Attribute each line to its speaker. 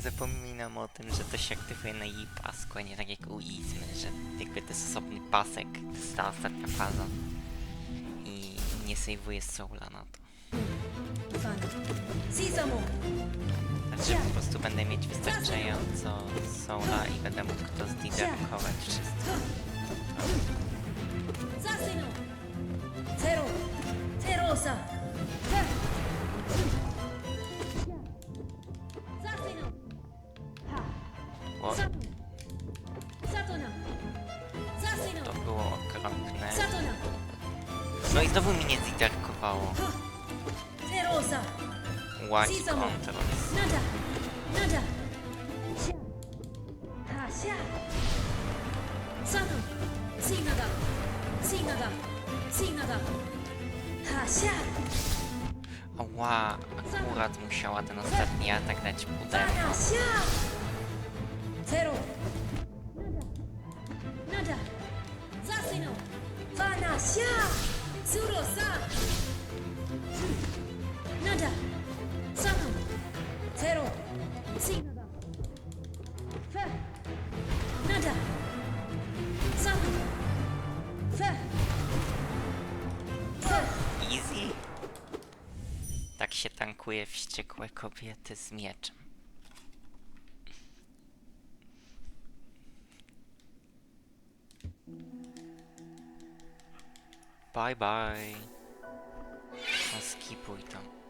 Speaker 1: Zapominam o tym, że to się aktywuje na jej pasku, a nie tak jak u Izmy, że jakby to jest osobny pasek, to jest ta ostatnia faza. I nie sejwuje soula na to.
Speaker 2: Sesamo.
Speaker 1: Znaczy po prostu będę mieć wystarczająco soula i będę mógł to zdiderkować wszystko.
Speaker 2: Zaseno. Zero. Nada. Nada. Sia. Ha, sia. Sato. Sinaga. Sinaga. Sinaga. Ha, sia.
Speaker 1: Ła, akurat musiała ten ostatni atak dać pudełko.
Speaker 2: Fana, sia. Suro, sa. Nada. Sano. Zero. Sinaga. Fe. Nada. Sano. Fe. Fe.
Speaker 1: Easy? Tak się tankuje wściekłe kobiety z mieczem. Bye bye. No skipuj to.